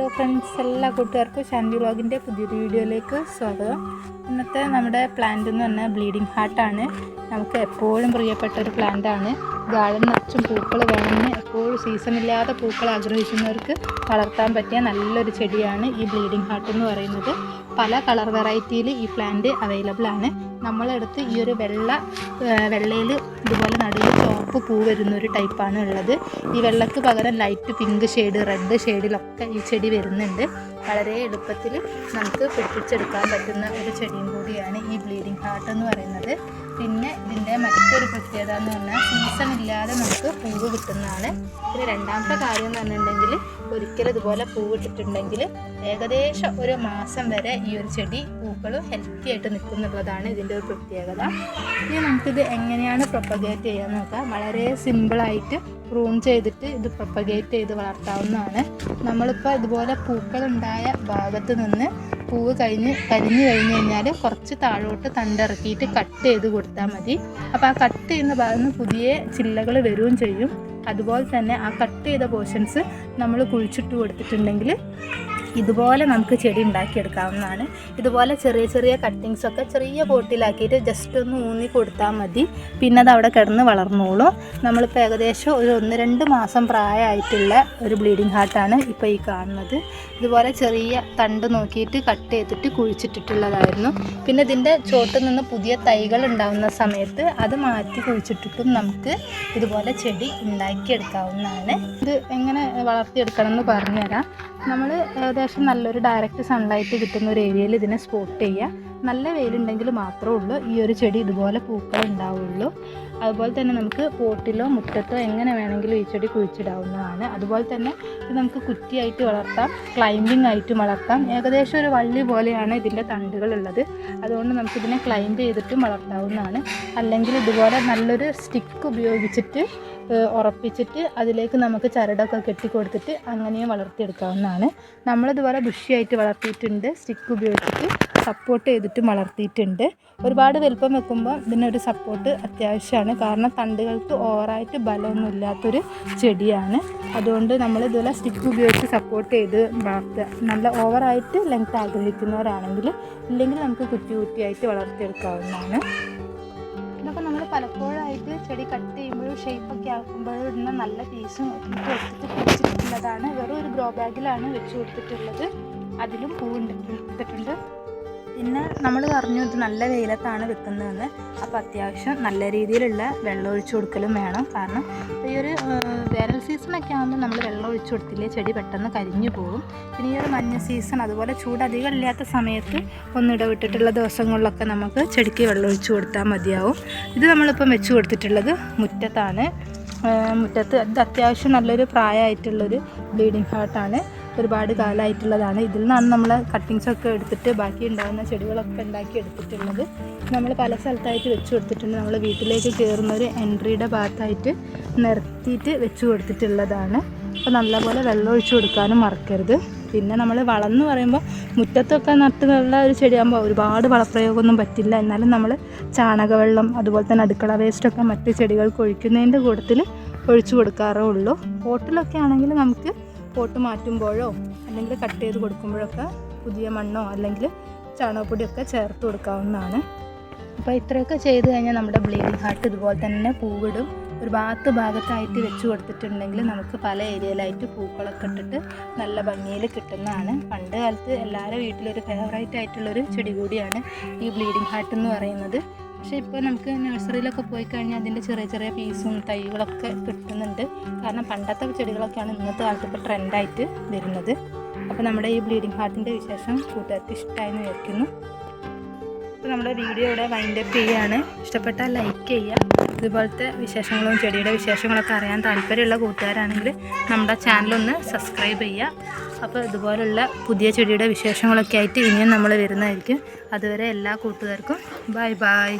കൂട്ടുകാർക്ക് ഷാൻഡി വ്ളോഗിന്റെ പുതിയൊരു വീഡിയോയിലേക്ക് സ്വാഗതം. ഇന്നത്തെ നമ്മുടെ പ്ലാന്റ് എന്ന് പറഞ്ഞാൽ ബ്ലീഡിങ് ഹാർട്ടാണ് നമുക്ക് എപ്പോഴും പ്രിയപ്പെട്ട ഒരു പ്ലാന്റാണ് ഗാർഡൻ നിറച്ചും പൂക്കൾ വേണമെന്ന് എപ്പോഴും സീസൺ ഇല്ലാതെ പൂക്കൾ ആഗ്രഹിക്കുന്നവർക്ക് വളർത്താൻ പറ്റിയ നല്ലൊരു ചെടിയാണ് ഈ ബ്ലീഡിങ് ഹാർട്ട് എന്ന് പറയുന്നത്. പല കളർ വെറൈറ്റിയിൽ ഈ പ്ലാന്റ് അവൈലബിൾ ആണ്. നമ്മളെടുത്ത് ഈ ഒരു വെള്ള വെള്ളയിൽ ഇതുപോലെ നടുവിൽ ചുവപ്പ് പൂ വരുന്ന ഒരു ടൈപ്പാണ് ഉള്ളത്. ഈ വെള്ളക്ക് പകരം ലൈറ്റ് പിങ്ക് ഷെയ്ഡ് റെഡ് ഷെയ്ഡിലൊക്കെ ഈ ചെടി വരുന്നുണ്ട്. വളരെ എളുപ്പത്തിൽ നമുക്ക് പിടിപ്പിച്ചെടുക്കാൻ പറ്റുന്ന ഒരു ചെടിയും കൂടിയാണ് ഈ ബ്ലീഡിങ് ഹാർട്ട് എന്ന് പറയുന്നത്. പിന്നെ ഇതിന്റെ മറ്റൊരു പ്രത്യേകത എന്ന് പറഞ്ഞാൽ സീസൺ ഇല്ലാതെ നമുക്ക് പൂവ് കിട്ടുന്നതാണ്. പിന്നെ രണ്ടാമത്തെ കാര്യം എന്ന് പറഞ്ഞിട്ടുണ്ടെങ്കിൽ ഒരിക്കലും ഇതുപോലെ പൂവ് ഇട്ടിട്ടുണ്ടെങ്കിൽ ഏകദേശം ഒരു മാസം വരെ ഈ ഒരു ചെടി പൂക്കൾ ഹെൽത്തി ആയിട്ട് നിൽക്കുന്നുള്ളതാണ് ഇതിന്റെ ഒരു പ്രത്യേകത. ഇനി നമുക്കിത് എങ്ങനെയാണ് പ്രൊപ്പഗേറ്റ് ചെയ്യാൻ നോക്കാം. വളരെ സിമ്പിളായിട്ട് പ്രൂൺ ചെയ്തിട്ട് ഇത് പ്രൊപ്പഗേറ്റ് ചെയ്ത് വളർത്താവുന്നതാണ്. നമ്മളിപ്പോൾ ഇതുപോലെ പൂക്കളുണ്ടായ ഭാഗത്ത് നിന്ന് പൂവ് കഴിഞ്ഞ് കരിഞ്ഞു കഴിഞ്ഞ് കഴിഞ്ഞാൽ കുറച്ച് താഴോട്ട് തണ്ടിറക്കിയിട്ട് കട്ട് ചെയ്ത് കൊടുത്താൽ മതി. അപ്പോൾ ആ കട്ട് ചെയ്യുന്ന ഭാഗത്ത് നിന്ന് പുതിയ ചില്ലകൾ വരികയും ചെയ്യും. അതുപോലെ തന്നെ ആ കട്ട് ചെയ്ത പോർഷൻസ് നമ്മൾ കുഴിച്ചിട്ട് കൊടുത്തിട്ടുണ്ടെങ്കിൽ ഇതുപോലെ നമുക്ക് ചെടി ഉണ്ടാക്കിയെടുക്കാവുന്നതാണ്. ഇതുപോലെ ചെറിയ ചെറിയ കട്ടിങ്സ് ഒക്കെ ചെറിയ ബോട്ടിലാക്കിയിട്ട് ജസ്റ്റ് ഒന്ന് ഊന്നി കൊടുത്താൽ മതി. പിന്നെ അത് അവിടെ കിടന്ന് വളർന്നോളും. നമ്മളിപ്പോൾ ഏകദേശം ഒരു ഒന്ന് രണ്ട് മാസം പ്രായമായിട്ടുള്ള ഒരു ബ്ലീഡിങ് ഹാർട്ടാണ് ഇപ്പോൾ ഈ കാണുന്നത്. ഇതുപോലെ ചെറിയ തണ്ട് നോക്കിയിട്ട് കട്ട് ചെയ്തിട്ട് കുഴിച്ചിട്ടിട്ടുള്ളതായിരുന്നു. പിന്നെ ഇതിന്റെ ചോട്ടിൽ നിന്ന് പുതിയ തൈകൾ ഉണ്ടാവുന്ന സമയത്ത് അത് മാറ്റി കുഴിച്ചിട്ടിട്ടും നമുക്ക് ഇതുപോലെ ചെടി ഉണ്ടാക്കിയെടുക്കാവുന്നതാണ്. ഇത് എങ്ങനെ വളർത്തിയെടുക്കണം എന്ന് പറഞ്ഞുതരാം. നമ്മൾ ഏകദേശം നല്ലൊരു ഡയറക്റ്റ് സൺലൈറ്റ് കിട്ടുന്ന ഒരു ഏരിയയിൽ ഇതിനെ സ്പോട്ട് ചെയ്യുക നല്ല വെയിലുണ്ടെങ്കിൽ മാത്രമേ ഉള്ളൂ. ഈ ഒരു ചെടി ഇതുപോലെ പൂക്കൾ ഉണ്ടാവുള്ളൂ. അതുപോലെ തന്നെ നമുക്ക് പോട്ടിലോ മുറ്റത്തോ എങ്ങനെ വേണമെങ്കിലും ഈ ചെടി കുഴിച്ചിടാവുന്നതാണ്. അതുപോലെ തന്നെ ഇത് നമുക്ക് കുറ്റിയായിട്ട് വളർത്താം ക്ലൈമ്പിംഗ് ആയിട്ട് വളർത്താം. ഏകദേശം ഒരു വള്ളി പോലെയാണ് ഇതിന്റെ തണ്ടുകൾ ഉള്ളത്. അതുകൊണ്ട് നമുക്കിതിനെ ക്ലൈംബ് ചെയ്തിട്ടും വളർത്താവുന്നതാണ്. അല്ലെങ്കിൽ ഇതുപോലെ നല്ലൊരു സ്റ്റിക്ക് ഉപയോഗിച്ചിട്ട് ഉറപ്പിച്ചിട്ട് അതിലേക്ക് നമുക്ക് ചരടൊക്കെ കെട്ടി കൊടുത്തിട്ട് അങ്ങനെയും വളർത്തിയെടുക്കാവുന്നതാണ്. നമ്മളിതുപോലെ ബുഷിയായിട്ട് വളർത്തിയിട്ടുണ്ട് സ്റ്റിക്ക് ഉപയോഗിച്ചിട്ട് സപ്പോർട്ട് ചെയ്തിട്ടും വളർത്തിയിട്ടുണ്ട്. ഒരുപാട് വലുപ്പം വെക്കുമ്പോൾ ഇതിനൊരു സപ്പോർട്ട് അത്യാവശ്യമാണ്. കാരണം തണ്ടുകൾക്ക് ഓവറായിട്ട് ബലമൊന്നും ഇല്ലാത്തൊരു ചെടിയാണ്. അതുകൊണ്ട് നമ്മൾ ഇതുപോലെ സ്റ്റിക്ക് ഉപയോഗിച്ച് സപ്പോർട്ട് ചെയ്ത് വളർത്തുക. നല്ല ഓവറായിട്ട് ലെങ്ത് ആഗ്രഹിക്കുന്നവരാണെങ്കിൽ ഇല്ലെങ്കിൽ നമുക്ക് കുറ്റി കുറ്റിയായിട്ട് വളർത്തിയെടുക്കാവുന്നതാണ്. പലപ്പോഴായിട്ട് ചെടി കട്ട് ചെയ്യുമ്പോഴും ഷേപ്പൊക്കെ ആക്കുമ്പോഴും നല്ല പീസും കൊടുത്തിട്ട് എടുത്തിട്ട് പിടിച്ചിട്ടുള്ളതാണ് വെറും ഒരു ഗ്രോ ബാഗിലാണ് വെച്ച് കൊടുത്തിട്ടുള്ളത്. അതിലും പൂ ഇട്ടിട്ടുണ്ട് പിന്നെ നമ്മൾ പറഞ്ഞു ഇത് നല്ല വെയിലത്താണ് വെക്കുന്നതെന്ന്. അപ്പോൾ അത്യാവശ്യം നല്ല രീതിയിലുള്ള വെള്ളം ഒഴിച്ചു കൊടുക്കലും വേണം. കാരണം ഈ ഒരു വേനൽ സീസണൊക്കെ ആകുമ്പോൾ നമ്മൾ വെള്ളം ഒഴിച്ചു കൊടുത്തില്ലേ ചെടി പെട്ടെന്ന് കരിഞ്ഞു പോകും. പിന്നെ ഈ ഒരു മഞ്ഞ സീസൺ അതുപോലെ ചൂട് അധികം ഇല്ലാത്ത സമയത്ത് ഒന്ന് ഇടവിട്ടിട്ടുള്ള ദിവസങ്ങളിലൊക്കെ നമുക്ക് ചെടിക്ക് വെള്ളം ഒഴിച്ചു കൊടുത്താൽ മതിയാവും. ഇത് നമ്മളിപ്പം വെച്ച് കൊടുത്തിട്ടുള്ളത് മുറ്റത്താണ്. മുറ്റത്ത് ഇത് അത്യാവശ്യം നല്ലൊരു പ്രായമായിട്ടുള്ളൊരു ബ്ലീഡിങ് ഹാർട്ടാണ്. ഒരുപാട് കാലമായിട്ടുള്ളതാണ്. ഇതിൽ നിന്നാണ് നമ്മൾ കട്ടിങ്സ് ഒക്കെ എടുത്തിട്ട് ബാക്കി ഉണ്ടാകുന്ന ചെടികളൊക്കെ ഉണ്ടാക്കി എടുത്തിട്ടുള്ളത്. നമ്മൾ പല സ്ഥലത്തായിട്ട് വെച്ച് കൊടുത്തിട്ടുണ്ട്. നമ്മൾ വീട്ടിലേക്ക് കയറുന്ന ഒരു എൻട്രിയുടെ ഭാഗത്തായിട്ട് നിർത്തിയിട്ട് വെച്ച് കൊടുത്തിട്ടുള്ളതാണ്. അപ്പോൾ നല്ലപോലെ വെള്ളം ഒഴിച്ചു കൊടുക്കാനും മറക്കരുത്. പിന്നെ നമ്മൾ വളം പറയുമ്പോൾ മുറ്റത്തൊക്കെ നട്ടുള്ള ഒരു ചെടിയാകുമ്പോൾ ഒരുപാട് വളപ്രയോഗമൊന്നും പറ്റില്ല. എന്നാലും നമ്മൾ ചാണകവെള്ളം അതുപോലെ തന്നെ അടുക്കള വേസ്റ്റൊക്കെ മറ്റ് ചെടികൾക്ക് ഒഴിക്കുന്നതിന്റെ കൂട്ടത്തിൽ ഒഴിച്ചു കൊടുക്കാറേ ഉള്ളൂ. ഹോട്ടലൊക്കെ ആണെങ്കിൽ നമുക്ക് പോട്ട് മാറ്റുമ്പോഴോ അല്ലെങ്കിൽ കട്ട് ചെയ്ത് കൊടുക്കുമ്പോഴൊക്കെ പുതിയ മണ്ണോ അല്ലെങ്കിൽ ചാണകപ്പൊടിയൊക്കെ ചേർത്ത് കൊടുക്കാവുന്നതാണ്. അപ്പോൾ ഇത്രയൊക്കെ ചെയ്ത് കഴിഞ്ഞാൽ നമ്മുടെ ബ്ലീഡിങ് ഹാർട്ട് ഇതുപോലെ തന്നെ പൂവിടും. ഒരു ഭാഗത്ത് ഭാഗത്തായിട്ട് വെച്ച് കൊടുത്തിട്ടുണ്ടെങ്കിൽ നമുക്ക് പല ഏരിയയിലായിട്ട് പൂക്കളൊക്കെ ഇട്ടിട്ട് നല്ല ഭംഗിയിൽ കിട്ടുന്നതാണ്. പണ്ട് കാലത്ത് എല്ലാവരുടെ വീട്ടിലൊരു ഫേവറേറ്റ് ആയിട്ടുള്ളൊരു ചെടി കൂടിയാണ് ഈ ബ്ലീഡിങ് ഹാർട്ട് എന്ന് പറയുന്നത്. പക്ഷേ ഇപ്പോൾ നമുക്ക് നഴ്സറിയിലൊക്കെ പോയി കഴിഞ്ഞാൽ അതിന്റെ ചെറിയ ചെറിയ പീസും തൈകളൊക്കെ കിട്ടുന്നുണ്ട്. കാരണം പണ്ടത്തെ ചെടികളൊക്കെയാണ് ഇന്നത്തെ കാലത്ത് ഇപ്പോൾ ട്രെൻഡായിട്ട് വരുന്നത്. അപ്പോൾ നമ്മുടെ ഈ ബ്ലീഡിങ് ഹാർട്ടിന്റെ വിശേഷം കൂട്ടുകാർക്ക് ഇഷ്ടമായെന്ന് വിചാരിക്കുന്നു. അപ്പോൾ നമ്മുടെ വീഡിയോ ഇവിടെ വൈൻഡ് അപ്പ് ചെയ്യുകയാണ്. ഇഷ്ടപ്പെട്ടാൽ ലൈക്ക് ചെയ്യുക. ഇതുപോലത്തെ വിശേഷങ്ങളും ചെടിയുടെ വിശേഷങ്ങളൊക്കെ അറിയാൻ താല്പര്യമുള്ള കൂട്ടുകാരാണെങ്കിൽ നമ്മുടെ ചാനലൊന്ന് സബ്സ്ക്രൈബ് ചെയ്യുക. അപ്പോൾ ഇതുപോലുള്ള പുതിയ ചെടിയുടെ വിശേഷങ്ങളൊക്കെ ആയിട്ട് ഇനിയും നമ്മൾ വരുന്നതായിരിക്കും. അതുവരെ എല്ലാ കൂട്ടുകാർക്കും ബൈ ബൈ.